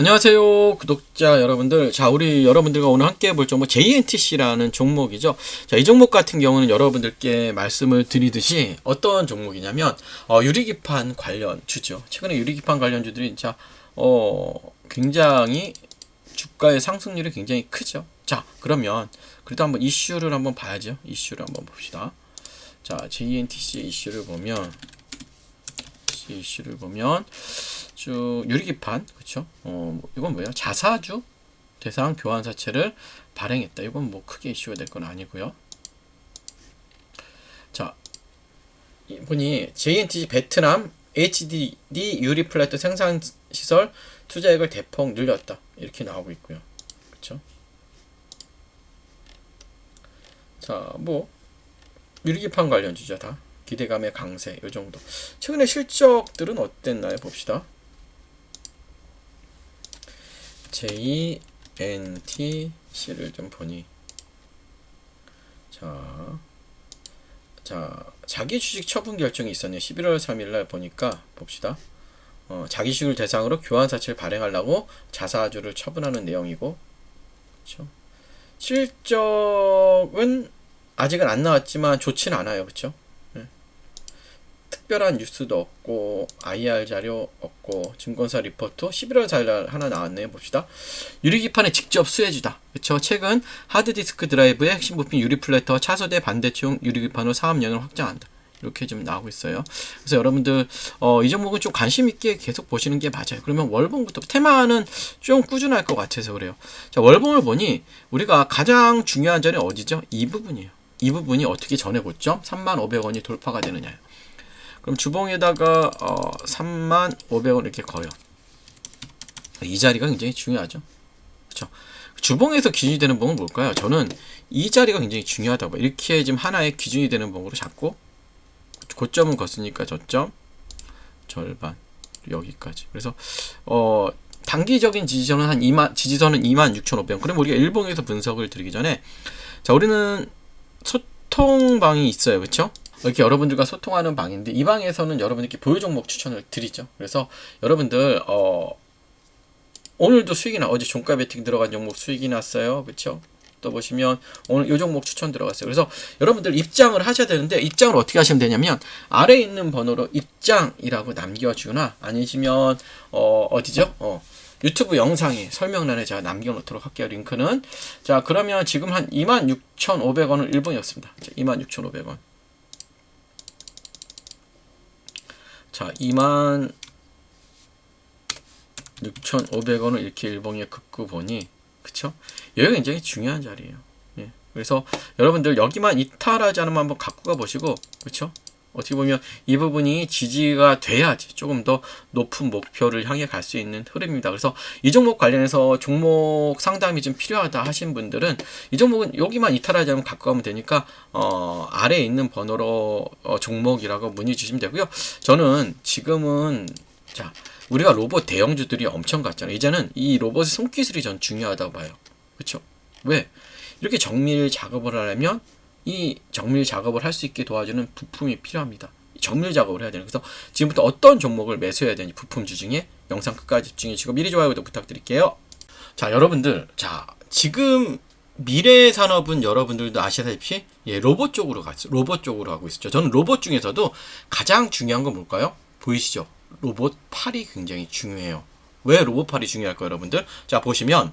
안녕하세요 구독자 여러분들. 자 우리 여러분들과 오늘 함께 볼 종목 JNTC라는 종목이죠. 자 이 종목 같은 경우는 여러분들께 말씀을 드리듯이 어떤 종목이냐면 어, 유리기판 관련 주죠. 최근에 유리기판 관련 주들이 진짜 어, 굉장히 주가의 상승률이 굉장히 크죠. 자 그러면 그래도 한번 이슈를 한번 봐야죠. 이슈를 한번 봅시다. 자 JNTC 이슈를 보면 이슈를 보면 쭉 유리기판 그렇죠? 어 뭐, 이건 뭐예요? 자사주 대상 교환 사채를 발행했다. 이건 뭐 크게 이슈가 될 건 아니고요. 자 이분이 JNTG 베트남 HDD 유리 플라트 생산 시설 투자액을 대폭 늘렸다. 이렇게 나오고 있고요. 그렇죠? 자, 뭐 유리기판 관련주죠 다. 기대감의 강세 요 정도. 최근에 실적들은 어땠나요? 봅시다. JNTC를 좀 보니 자, 자 자기 주식 처분 결정이 있었네요. 11월 3일 날 보니까 봅시다. 어, 자기 주식을 대상으로 교환 사채를 발행하려고 자사주를 처분하는 내용이고 그렇죠? 실적은 아직은 안 나왔지만 좋지는 않아요. 그렇죠? 특별한 뉴스도 없고 IR 자료 없고 증권사 리포트 11월 4일 하나 나왔네요. 봅시다. 유리기판에 직접 수혜주다. 그렇죠. 최근 하드디스크 드라이브의 핵심 부품 유리 플래터 차소대 반대총 유리기판으로 사업량을 확장한다. 이렇게 좀 나오고 있어요. 그래서 여러분들 어, 이 종목은 좀 관심 있게 계속 보시는 게 맞아요. 그러면 월봉부터 테마는 좀 꾸준할 것 같아서 그래요. 자 월봉을 보니 우리가 가장 중요한 자리 어디죠? 이 부분이에요. 이 부분이 어떻게 전에 고점 3만 500원이 돌파가 되느냐. 그럼 주봉에다가 어, 3만 500원 이렇게 거요. 이 자리가 굉장히 중요하죠. 그렇죠? 주봉에서 기준이 되는 봉은 뭘까요? 저는 이 자리가 굉장히 중요하다고 이렇게 지금 하나의 기준이 되는 봉으로 잡고 고점은 걷으니까 저점 절반 여기까지. 그래서 어 단기적인 지지선은 한 2만 지지선은 2만 6,500원. 그럼 우리가 일봉에서 분석을 드리기 전에 자 우리는 소통방이 있어요, 그렇죠? 이렇게 여러분들과 소통하는 방인데 이 방에서는 여러분들께 보유 종목 추천을 드리죠. 그래서 여러분들 어 오늘도 수익이 나 어제 종가 베팅 들어간 종목 수익이 났어요. 그렇죠? 또 보시면 오늘 요 종목 추천 들어갔어요. 그래서 여러분들 입장을 하셔야 되는데 입장을 어떻게 하시면 되냐면 아래에 있는 번호로 입장이라고 남겨주거나 아니시면 어 어디죠? 어 유튜브 영상에 설명란에 제가 남겨놓도록 할게요. 링크는 자 그러면 지금 한 26,500원을 일본이었습니다. 26,500원. 자, 2만 6,500원을 이렇게 일봉에 긋고 보니, 그쵸? 여기가 굉장히 중요한 자리예요. 예. 그래서 여러분들 여기만 이탈하지 않으면 한번 갖고 가 보시고, 그쵸? 어떻게 보면 이 부분이 지지가 돼야지 조금 더 높은 목표를 향해 갈 수 있는 흐름입니다. 그래서 이 종목 관련해서 종목 상담이 좀 필요하다 하신 분들은 이 종목은 여기만 이탈하지 않으면 갖고 가면 되니까 어, 아래에 있는 번호로 어, 종목이라고 문의 주시면 되고요. 저는 지금은 자 우리가 로봇 대형주들이 엄청 갔잖아요. 이제는 이 로봇의 손기술이 전 중요하다고 봐요. 그렇죠? 왜? 이렇게 정밀 작업을 하려면 이 정밀 작업을 할 수 있게 도와주는 부품이 필요합니다. 정밀 작업을 해야 되는 그래서 지금부터 어떤 종목을 매수해야 되는지 부품 주 중에 영상 끝까지 집중해 주시고 미리 좋아요 구독 부탁드릴게요. 자 여러분들 자 지금 미래 산업은 여러분들도 아시다시피 예, 로봇 쪽으로 갔어 로봇 쪽으로 가고 있었죠. 저는 로봇 중에서도 가장 중요한 건 뭘까요? 보이시죠? 로봇 팔이 굉장히 중요해요. 왜 로봇 팔이 중요할까요, 여러분들? 자 보시면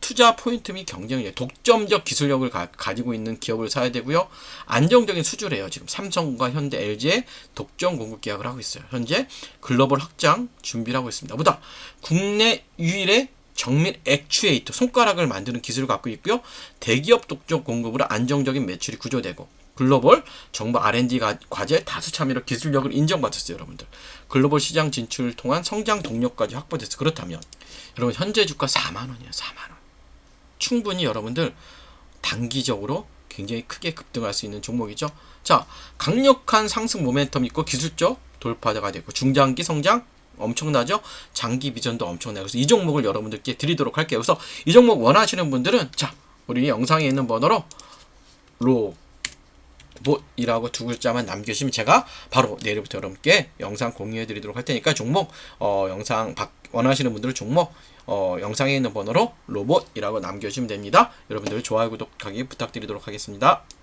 투자 포인트 및 경쟁력, 독점적 기술력을 가, 지고 있는 기업을 사야 되고요. 안정적인 수주래요. 지금 삼성과 현대, LG의 독점 공급 계약을 하고 있어요. 현재 글로벌 확장 준비를 하고 있습니다. 보다 국내 유일의 정밀 액추에이터 손가락을 만드는 기술을 갖고 있고요. 대기업 독점 공급으로 안정적인 매출이 구조되고 글로벌 정부 R&D 가- 과제 다수 참여로 기술력을 인정받았어요, 여러분들. 글로벌 시장 진출을 통한 성장 동력까지 확보됐어. 그렇다면 여러분 현재 주가 4만 원이에요. 4만 원. 충분히 여러분들 단기적으로 굉장히 크게 급등할 수 있는 종목이죠. 자, 강력한 상승 모멘텀 있고 기술적 돌파가 되고 중장기 성장 엄청나죠? 장기 비전도 엄청나요. 그래서 이 종목을 여러분들께 드리도록 할게요. 그래서 이 종목 원하시는 분들은 자, 우리 영상에 있는 번호로 로 봇이라고 두 글자만 남겨주시면 제가 바로 내일부터 여러분께 영상 공유해 드리도록 할 테니까 종목 어, 영상 박- 원하시는 분들은 종목 어, 영상에 있는 번호로 로봇이라고 남겨주시면 됩니다. 여러분들 좋아요 구독하기 부탁드리도록 하겠습니다.